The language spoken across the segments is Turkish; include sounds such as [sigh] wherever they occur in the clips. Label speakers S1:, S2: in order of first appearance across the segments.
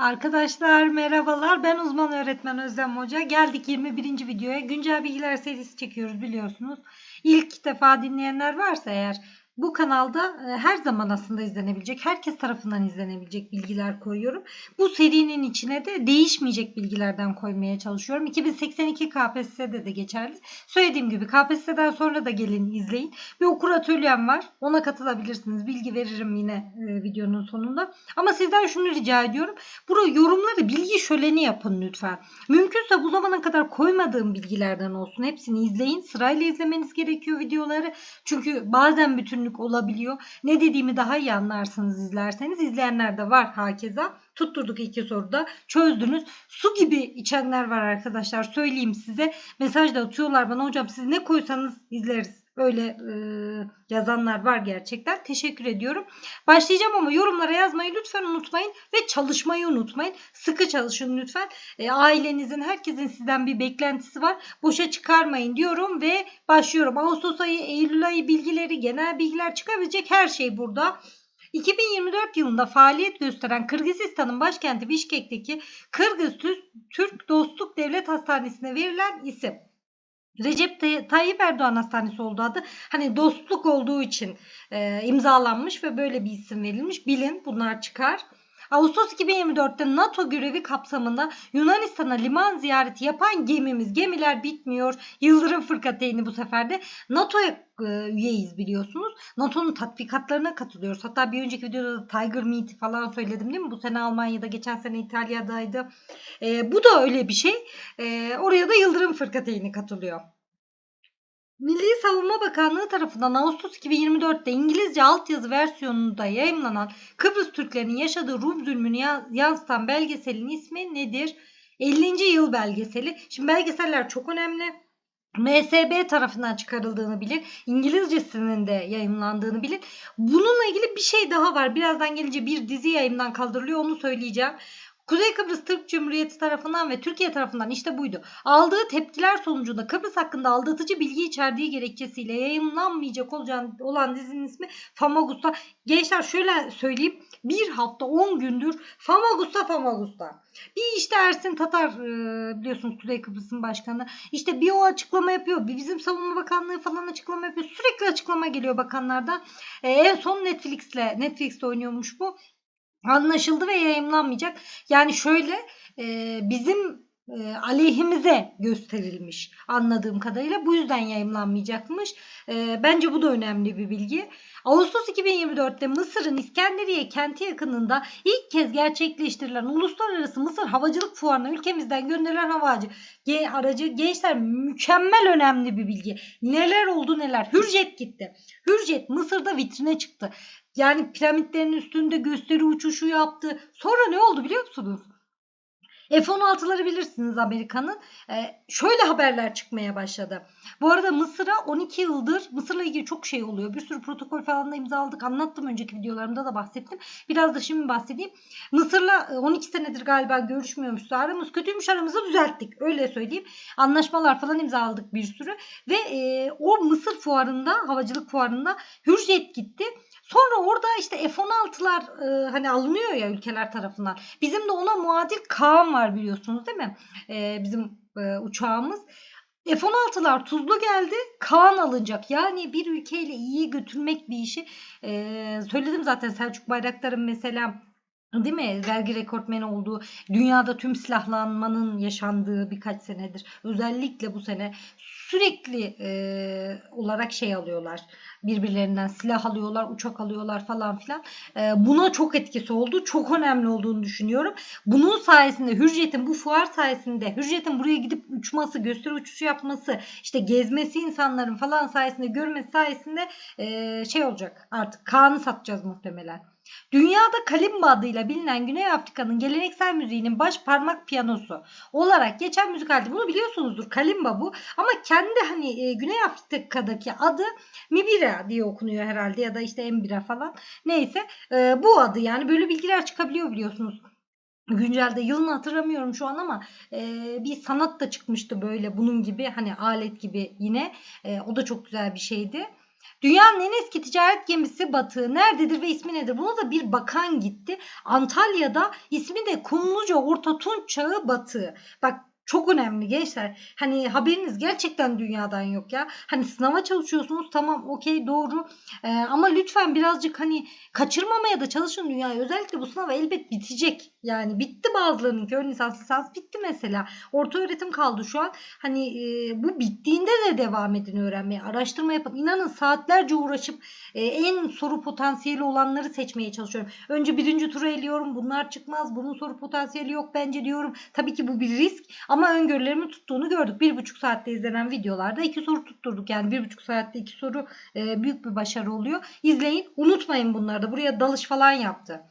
S1: Arkadaşlar merhabalar. Ben uzman öğretmen Özlem Hoca. Geldik 21. videoya. Güncel bilgiler serisi çekiyoruz biliyorsunuz. İlk defa dinleyenler varsa eğer bu kanalda e, her zaman aslında izlenebilecek, herkes tarafından izlenebilecek bilgiler koyuyorum. Bu serinin içine de değişmeyecek bilgilerden koymaya çalışıyorum. 2082 KPSS'de de geçerli. Söylediğim gibi KPSS'den sonra da gelin izleyin. Bir okur atölyem var. Ona katılabilirsiniz. Bilgi veririm yine e, videonun sonunda. Ama sizden şunu rica ediyorum. Burada yorumları bilgi şöleni yapın lütfen. Mümkünse bu zamana kadar koymadığım bilgilerden olsun. Hepsini izleyin. Sırayla izlemeniz gerekiyor videoları. Çünkü bazen bütünlük olabiliyor. Ne dediğimi daha iyi anlarsınız izlerseniz. İzleyenler de var hakeza. Tutturduk iki soruda. Çözdünüz. Su gibi içenler var arkadaşlar. Söyleyeyim size. Mesaj da atıyorlar bana. Hocam siz ne koysanız izleriz. Öyle e, yazanlar var gerçekten. Teşekkür ediyorum. Başlayacağım ama yorumlara yazmayı lütfen unutmayın ve çalışmayı unutmayın. Sıkı çalışın lütfen. E, ailenizin, herkesin sizden bir beklentisi var. Boşa çıkarmayın diyorum ve başlıyorum. Ağustos ayı, Eylül ayı bilgileri, genel bilgiler çıkabilecek her şey burada. 2024 yılında faaliyet gösteren Kırgızistan'ın başkenti Bişkek'teki Kırgız Türk Dostluk Devlet Hastanesi'ne verilen isim. Recep Tayyip Erdoğan Hastanesi olduğu adı hani dostluk olduğu için e, imzalanmış ve böyle bir isim verilmiş. Bilin bunlar çıkar. Ağustos 2024'te NATO görevi kapsamında Yunanistan'a liman ziyareti yapan gemimiz, gemiler bitmiyor. Yıldırım Fırkateyni bu sefer de NATO'ya e, üyeyiz biliyorsunuz. NATO'nun tatbikatlarına katılıyoruz. Hatta bir önceki videoda da Tiger Meet falan söyledim değil mi? Bu sene Almanya'da, geçen sene İtalya'daydı. E, bu da öyle bir şey. E, oraya da Yıldırım Fırkateyni katılıyor. Milli Savunma Bakanlığı tarafından Ağustos 2024'te İngilizce altyazı versiyonunda yayımlanan Kıbrıs Türklerinin yaşadığı Rum zulmünü yansıtan belgeselin ismi nedir? 50. yıl belgeseli. Şimdi belgeseller çok önemli. MSB tarafından çıkarıldığını bilin. İngilizcesinin de yayınlandığını bilin. Bununla ilgili bir şey daha var. Birazdan gelince bir dizi yayından kaldırılıyor. Onu söyleyeceğim. Kuzey Kıbrıs Türk Cumhuriyeti tarafından ve Türkiye tarafından işte buydu. Aldığı tepkiler sonucunda Kıbrıs hakkında aldatıcı bilgi içerdiği gerekçesiyle yayınlanmayacak olacağın, olan dizinin ismi Famagus'ta. Gençler şöyle söyleyeyim. Bir hafta 10 gündür Famagus'ta Famagus'ta. Bir işte Ersin Tatar e, biliyorsunuz Kuzey Kıbrıs'ın başkanı. İşte bir o açıklama yapıyor. Bir bizim savunma bakanlığı falan açıklama yapıyor. Sürekli açıklama geliyor bakanlardan. E, en son Netflix'le Netflix'te oynuyormuş bu anlaşıldı ve yayımlanmayacak. Yani şöyle e, bizim e, aleyhimize gösterilmiş anladığım kadarıyla. Bu yüzden yayımlanmayacakmış. E, bence bu da önemli bir bilgi. Ağustos 2024'te Mısır'ın İskenderiye kenti yakınında ilk kez gerçekleştirilen Uluslararası Mısır Havacılık Fuarı'na ülkemizden gönderilen havacı aracı gençler mükemmel önemli bir bilgi. Neler oldu neler. Hürjet gitti. Hürjet Mısır'da vitrine çıktı. Yani piramitlerin üstünde gösteri uçuşu yaptı. Sonra ne oldu biliyor musunuz? F-16'ları bilirsiniz Amerika'nın. Ee, şöyle haberler çıkmaya başladı. Bu arada Mısır'a 12 yıldır Mısır'la ilgili çok şey oluyor. Bir sürü protokol falan da imzaladık. Anlattım önceki videolarımda da bahsettim. Biraz da şimdi bahsedeyim. Mısır'la 12 e, senedir galiba görüşmüyormuş. Aramız kötüymüş aramızı düzelttik. Öyle söyleyeyim. Anlaşmalar falan imzaladık bir sürü. Ve e, o Mısır fuarında, havacılık fuarında Hürjet gitti. Sonra orada işte F-16'lar e, hani alınıyor ya ülkeler tarafından. Bizim de ona muadil Kaan var biliyorsunuz değil mi? E, bizim e, uçağımız. F-16'lar tuzlu geldi. Kaan alınacak. Yani bir ülkeyle iyi götürmek bir işi. E, söyledim zaten Selçuk Bayraktar'ın mesela Değil mi? Vergi rekortmeni olduğu, dünyada tüm silahlanmanın yaşandığı birkaç senedir. Özellikle bu sene sürekli e, olarak şey alıyorlar. Birbirlerinden silah alıyorlar, uçak alıyorlar falan filan. E, buna çok etkisi oldu. Çok önemli olduğunu düşünüyorum. Bunun sayesinde Hürriyet'in bu fuar sayesinde Hürriyet'in buraya gidip uçması, gösteri uçuşu yapması, işte gezmesi insanların falan sayesinde görmesi sayesinde e, şey olacak. Artık Kaan'ı satacağız muhtemelen. Dünyada kalimba adıyla bilinen Güney Afrika'nın geleneksel müziğinin baş parmak piyanosu olarak geçen müzik aleti. Bunu biliyorsunuzdur kalimba bu. Ama kendi hani e, Güney Afrika'daki adı Mibira diye okunuyor herhalde ya da işte Embira falan. Neyse e, bu adı yani böyle bilgiler çıkabiliyor biliyorsunuz güncelde yılını hatırlamıyorum şu an ama e, bir sanat da çıkmıştı böyle bunun gibi hani alet gibi yine e, o da çok güzel bir şeydi. Dünyanın en eski ticaret gemisi batığı nerededir ve ismi nedir? Buna da bir bakan gitti. Antalya'da ismi de Kumluca Orta Tunç Çağı batığı. Bak çok önemli gençler. Hani haberiniz gerçekten dünyadan yok ya. Hani sınava çalışıyorsunuz tamam okey doğru. Ee, ama lütfen birazcık hani kaçırmamaya da çalışın dünyayı. Özellikle bu sınav elbet bitecek. Yani bitti bazılarının ön lisans lisans bitti mesela. Orta öğretim kaldı şu an. Hani e, bu bittiğinde de devam edin öğrenmeye. Araştırma yapın. İnanın saatlerce uğraşıp e, en soru potansiyeli olanları seçmeye çalışıyorum. Önce birinci turu eliyorum. Bunlar çıkmaz. Bunun soru potansiyeli yok bence diyorum. Tabii ki bu bir risk. Ama öngörülerimi tuttuğunu gördük. Bir buçuk saatte izlenen videolarda iki soru tutturduk. Yani bir buçuk saatte iki soru e, büyük bir başarı oluyor. İzleyin. Unutmayın bunları da. Buraya dalış falan yaptı.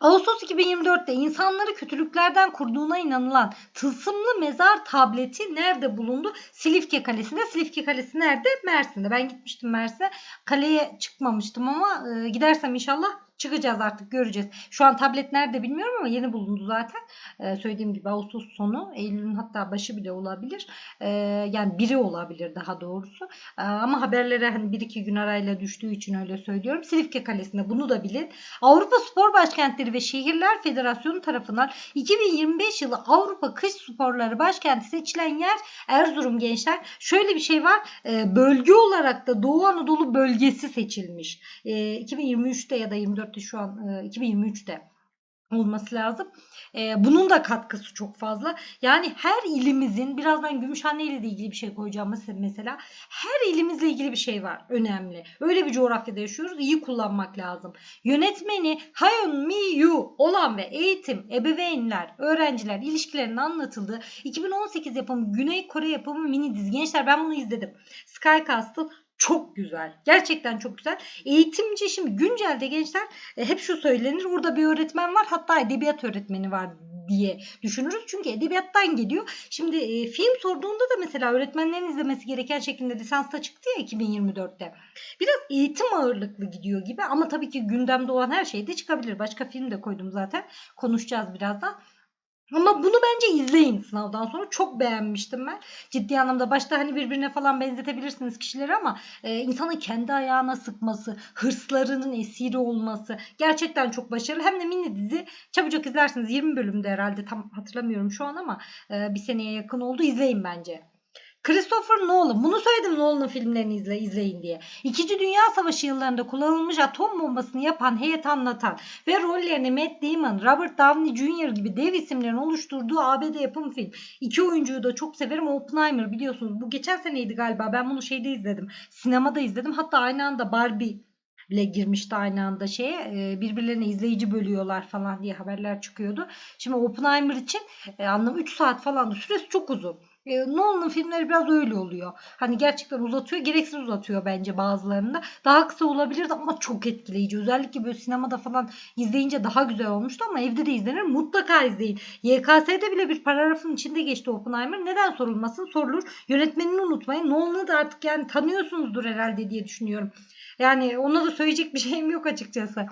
S1: Ağustos 2024'te insanları kötülüklerden kurduğuna inanılan tılsımlı mezar tableti nerede bulundu? Silifke Kalesi'nde. Silifke Kalesi nerede? Mersin'de. Ben gitmiştim Mersin'e. Kaleye çıkmamıştım ama e, gidersem inşallah çıkacağız artık göreceğiz. Şu an tablet nerede bilmiyorum ama yeni bulundu zaten. Ee, söylediğim gibi Ağustos sonu, Eylül'ün hatta başı bile olabilir. Ee, yani biri olabilir daha doğrusu. Ee, ama haberlere hani bir iki gün arayla düştüğü için öyle söylüyorum. Silifke Kalesi'nde bunu da bilin. Avrupa Spor Başkentleri ve Şehirler Federasyonu tarafından 2025 yılı Avrupa Kış Sporları Başkenti seçilen yer Erzurum gençler. Şöyle bir şey var. Ee, bölge olarak da Doğu Anadolu bölgesi seçilmiş. Ee, 2023'te ya da 24 2024'te şu an e, 2023'te olması lazım. Bunun da katkısı çok fazla. Yani her ilimizin birazdan Gümüşhane ile ilgili bir şey koyacağım mesela. Her ilimizle ilgili bir şey var. Önemli. Öyle bir coğrafyada yaşıyoruz. İyi kullanmak lazım. Yönetmeni Hayun Mi Yu olan ve eğitim, ebeveynler, öğrenciler ilişkilerinin anlatıldığı 2018 yapımı Güney Kore yapımı mini dizi. Gençler ben bunu izledim. Sky Castle çok güzel. Gerçekten çok güzel. Eğitimci şimdi güncelde gençler e, hep şu söylenir. Orada bir öğretmen var hatta edebiyat öğretmeni var diye düşünürüz. Çünkü edebiyattan geliyor. Şimdi e, film sorduğunda da mesela öğretmenlerin izlemesi gereken şekilde lisansta çıktı ya 2024'te. Biraz eğitim ağırlıklı gidiyor gibi ama tabii ki gündemde olan her şey de çıkabilir. Başka film de koydum zaten. Konuşacağız birazdan. Ama bunu bence izleyin sınavdan sonra. Çok beğenmiştim ben. Ciddi anlamda başta hani birbirine falan benzetebilirsiniz kişileri ama e, insanın kendi ayağına sıkması, hırslarının esiri olması gerçekten çok başarılı. Hem de mini dizi çabucak izlersiniz. 20 bölümde herhalde tam hatırlamıyorum şu an ama e, bir seneye yakın oldu. İzleyin bence. Christopher Nolan. Bunu söyledim Nolan'ın filmlerini izle, izleyin diye. İkinci Dünya Savaşı yıllarında kullanılmış atom bombasını yapan heyet anlatan ve rollerini Matt Damon, Robert Downey Jr. gibi dev isimlerin oluşturduğu ABD yapım film. İki oyuncuyu da çok severim. Oppenheimer biliyorsunuz. Bu geçen seneydi galiba. Ben bunu şeyde izledim. Sinemada izledim. Hatta aynı anda Barbie ile girmişti aynı anda şeye. E, birbirlerine izleyici bölüyorlar falan diye haberler çıkıyordu. Şimdi Oppenheimer için e, anlamı 3 saat falan süresi çok uzun. E, Nolan'ın filmleri biraz öyle oluyor. Hani gerçekten uzatıyor. Gereksiz uzatıyor bence bazılarında. Daha kısa olabilirdi ama çok etkileyici. Özellikle böyle sinemada falan izleyince daha güzel olmuştu ama evde de izlenir. Mutlaka izleyin. YKS'de bile bir paragrafın içinde geçti Oppenheimer. Neden sorulmasın? Sorulur. Yönetmenini unutmayın. Nolan'ı da artık yani tanıyorsunuzdur herhalde diye düşünüyorum. Yani ona da söyleyecek bir şeyim yok açıkçası.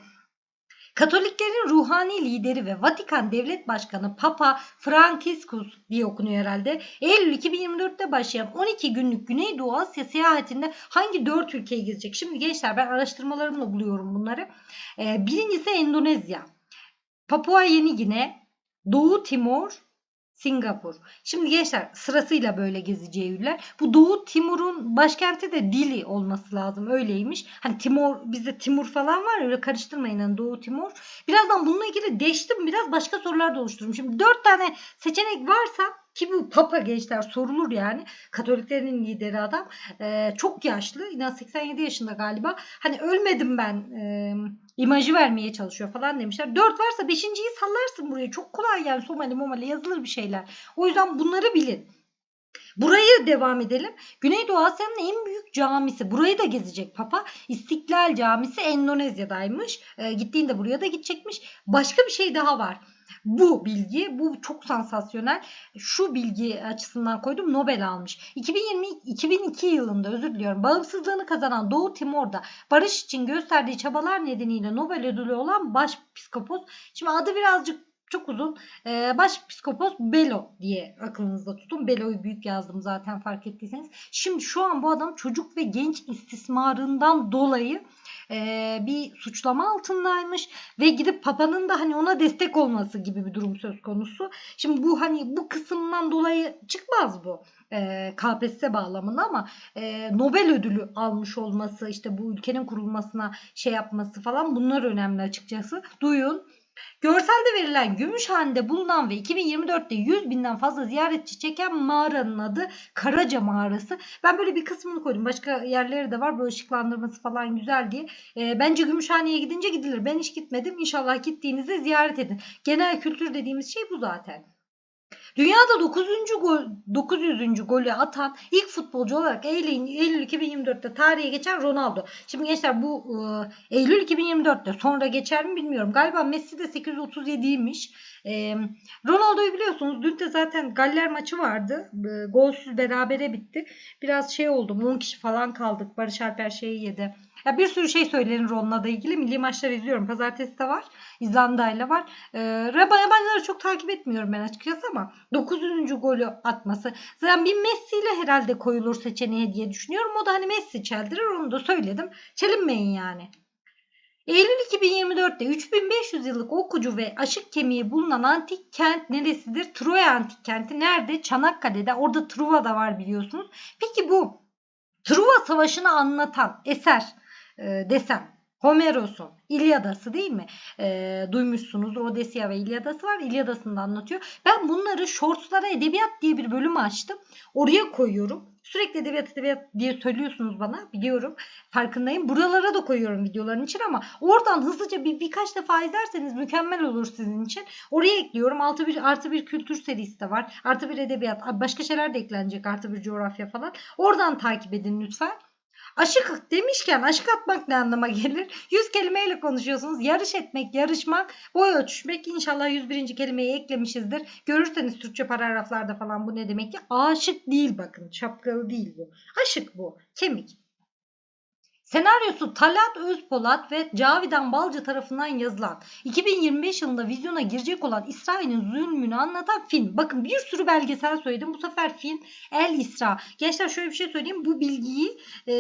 S1: Katoliklerin ruhani lideri ve Vatikan Devlet Başkanı Papa Franciscus diye okunuyor herhalde. Eylül 2024'te başlayan 12 günlük Güneydoğu Asya seyahatinde hangi 4 ülkeye gidecek? Şimdi gençler ben araştırmalarımla buluyorum bunları. Ee, birincisi Endonezya. Papua Yeni Gine, Doğu Timor, Singapur. Şimdi gençler sırasıyla böyle gezeceği iller. Bu Doğu Timur'un başkenti de Dili olması lazım. Öyleymiş. Hani Timur bizde Timur falan var öyle karıştırmayın hani Doğu Timur. Birazdan bununla ilgili değiştim biraz başka sorular da oluştururum. Şimdi dört tane seçenek varsa ki bu Papa gençler sorulur yani. Katoliklerin lideri adam. Ee, çok yaşlı. İnan 87 yaşında galiba. Hani ölmedim ben. Ee, imajı vermeye çalışıyor falan demişler. 4 varsa 5.yi sallarsın buraya. Çok kolay yani Somali momali yazılır bir şeyler. O yüzden bunları bilin. Burayı devam edelim. Güneydoğu Asya'nın en büyük camisi. Burayı da gezecek Papa. İstiklal Camisi Endonezya'daymış. E, gittiğinde buraya da gidecekmiş. Başka bir şey daha var. Bu bilgi, bu çok sansasyonel. Şu bilgi açısından koydum Nobel almış. 2020 2002 yılında özür diliyorum. Bağımsızlığını kazanan Doğu Timor'da barış için gösterdiği çabalar nedeniyle Nobel ödülü olan baş psikopos. Şimdi adı birazcık çok uzun. Ee, baş psikopos Belo diye aklınızda tutun. Belo'yu büyük yazdım zaten fark ettiyseniz. Şimdi şu an bu adam çocuk ve genç istismarından dolayı e, bir suçlama altındaymış ve gidip papanın da hani ona destek olması gibi bir durum söz konusu. Şimdi bu hani bu kısımdan dolayı çıkmaz bu KPSS bağlamında ama e, Nobel ödülü almış olması işte bu ülkenin kurulmasına şey yapması falan bunlar önemli açıkçası. Duyun. Görselde verilen Gümüşhane'de bulunan ve 2024'te 100 binden fazla ziyaretçi çeken mağaranın adı Karaca Mağarası. Ben böyle bir kısmını koydum. Başka yerleri de var. Böyle ışıklandırması falan güzel diye. E, bence Gümüşhane'ye gidince gidilir. Ben hiç gitmedim. İnşallah gittiğinizde ziyaret edin. Genel kültür dediğimiz şey bu zaten. Dünyada 9. Gol, 900. golü atan ilk futbolcu olarak Eylül, Eylül 2024'te tarihe geçen Ronaldo. Şimdi gençler bu e, Eylül 2024'te sonra geçer mi bilmiyorum. Galiba Messi de 837'ymiş. E, Ronaldo'yu biliyorsunuz dün de zaten Galler maçı vardı. E, golsüz berabere bitti. Biraz şey oldu 10 kişi falan kaldık. Barış Alper şeyi yedi. Ya bir sürü şey söylenir onunla da ilgili. Milli maçlar izliyorum. Pazartesi de var. İzlanda ile var. Ee, yabancıları çok takip etmiyorum ben açıkçası ama 9. golü atması. Zaten bir Messi ile herhalde koyulur seçeneğe diye düşünüyorum. O da hani Messi çeldirir. Onu da söyledim. Çelinmeyin yani. Eylül 2024'te 3500 yıllık okucu ve aşık kemiği bulunan antik kent neresidir? Troya antik kenti nerede? Çanakkale'de. Orada Truva da var biliyorsunuz. Peki bu Truva Savaşı'nı anlatan eser e, desem Homeros'un İlyadası değil mi? E, duymuşsunuzdur. Odesya ve İlyadası var. İlyadasını da anlatıyor. Ben bunları Shorts'lara edebiyat diye bir bölüm açtım. Oraya koyuyorum. Sürekli edebiyat edebiyat diye söylüyorsunuz bana. Biliyorum. Farkındayım. Buralara da koyuyorum videoların için ama oradan hızlıca bir birkaç defa izlerseniz mükemmel olur sizin için. Oraya ekliyorum. Altı bir, artı bir kültür serisi de var. Artı bir edebiyat. Başka şeyler de eklenecek. Artı bir coğrafya falan. Oradan takip edin lütfen. Aşık demişken aşık atmak ne anlama gelir? [laughs] 100 kelimeyle konuşuyorsunuz. Yarış etmek, yarışmak, boy ölçüşmek. İnşallah 101. kelimeyi eklemişizdir. Görürseniz Türkçe paragraflarda falan bu ne demek ki? Aşık değil bakın. Şapkalı değil bu. Aşık bu. Kemik. Senaryosu Talat Özpolat ve Cavidan Balcı tarafından yazılan 2025 yılında vizyona girecek olan İsrail'in zulmünü anlatan film. Bakın bir sürü belgesel söyledim. Bu sefer film El İsra. Gençler şöyle bir şey söyleyeyim. Bu bilgiyi e,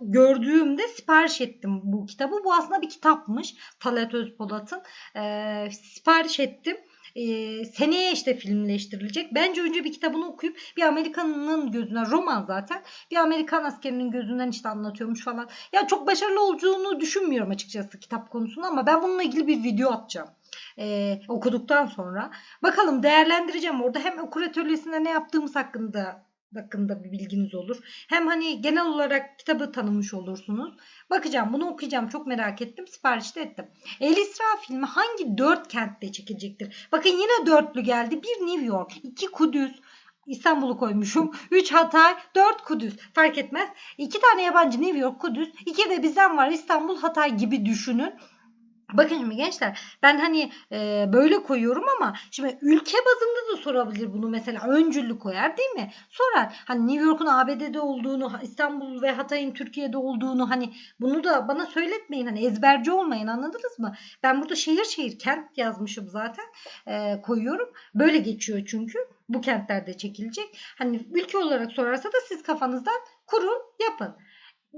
S1: gördüğümde sipariş ettim bu kitabı. Bu aslında bir kitapmış. Talat Özpolat'ın. E, sipariş ettim e, seneye işte filmleştirilecek. Bence önce bir kitabını okuyup bir Amerikanın gözünden roman zaten bir Amerikan askerinin gözünden işte anlatıyormuş falan. Ya çok başarılı olduğunu düşünmüyorum açıkçası kitap konusunda ama ben bununla ilgili bir video atacağım. Ee, okuduktan sonra. Bakalım değerlendireceğim orada hem okur atölyesinde ne yaptığımız hakkında hakkında bir bilginiz olur. Hem hani genel olarak kitabı tanımış olursunuz. Bakacağım bunu okuyacağım çok merak ettim sipariş de ettim. El İsra filmi hangi dört kentte çekilecektir? Bakın yine dörtlü geldi. Bir New York, iki Kudüs, İstanbul'u koymuşum. 3 Hatay, 4 Kudüs. Fark etmez. 2 tane yabancı New York, Kudüs. 2 de bizden var İstanbul, Hatay gibi düşünün. Bakın şimdi gençler ben hani e, böyle koyuyorum ama şimdi ülke bazında da sorabilir bunu mesela öncüllü koyar değil mi? Sorar hani New York'un ABD'de olduğunu İstanbul ve Hatay'ın Türkiye'de olduğunu hani bunu da bana söyletmeyin hani ezberci olmayın anladınız mı? Ben burada şehir şehir kent yazmışım zaten e, koyuyorum böyle geçiyor çünkü bu kentlerde çekilecek. Hani ülke olarak sorarsa da siz kafanızdan kurun yapın.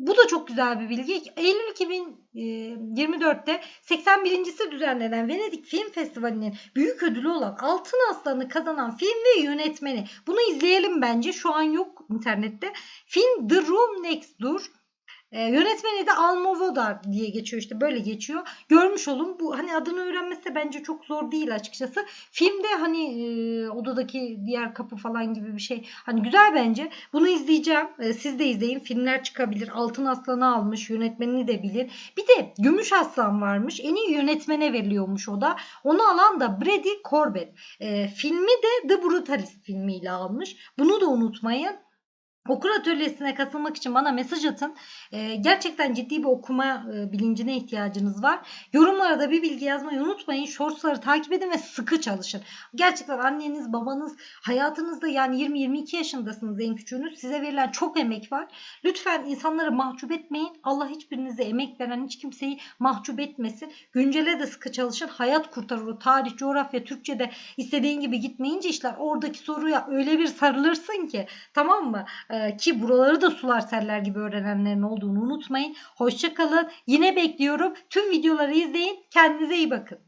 S1: Bu da çok güzel bir bilgi. Eylül 2024'te 81.si düzenlenen Venedik Film Festivali'nin büyük ödülü olan Altın Aslan'ı kazanan film ve yönetmeni. Bunu izleyelim bence. Şu an yok internette. Film The Room Next Door. E, yönetmeni de Almodovar diye geçiyor işte böyle geçiyor. Görmüş olun bu hani adını öğrenmesi de bence çok zor değil açıkçası. Filmde hani e, odadaki diğer kapı falan gibi bir şey hani güzel bence. Bunu izleyeceğim. E, siz de izleyin. Filmler çıkabilir. Altın Aslan'ı almış. Yönetmenini de bilin. Bir de Gümüş Aslan varmış. En iyi yönetmene veriliyormuş o da. Onu alan da Brady Corbett. E, filmi de The Brutalist filmiyle almış. Bunu da unutmayın. Okur atölyesine katılmak için bana mesaj atın. Ee, gerçekten ciddi bir okuma e, bilincine ihtiyacınız var. Yorumlara da bir bilgi yazmayı unutmayın. Shortsları takip edin ve sıkı çalışın. Gerçekten anneniz, babanız, hayatınızda yani 20-22 yaşındasınız en küçüğünüz. Size verilen çok emek var. Lütfen insanları mahcup etmeyin. Allah hiçbirinize emek veren hiç kimseyi mahcup etmesin. Güncele de sıkı çalışın. Hayat kurtarır. Tarih, coğrafya, Türkçe'de istediğin gibi gitmeyince işler oradaki soruya öyle bir sarılırsın ki tamam mı? Ee, ki buraları da sular seller gibi öğrenenlerin olduğunu unutmayın. Hoşçakalın. Yine bekliyorum. Tüm videoları izleyin. Kendinize iyi bakın.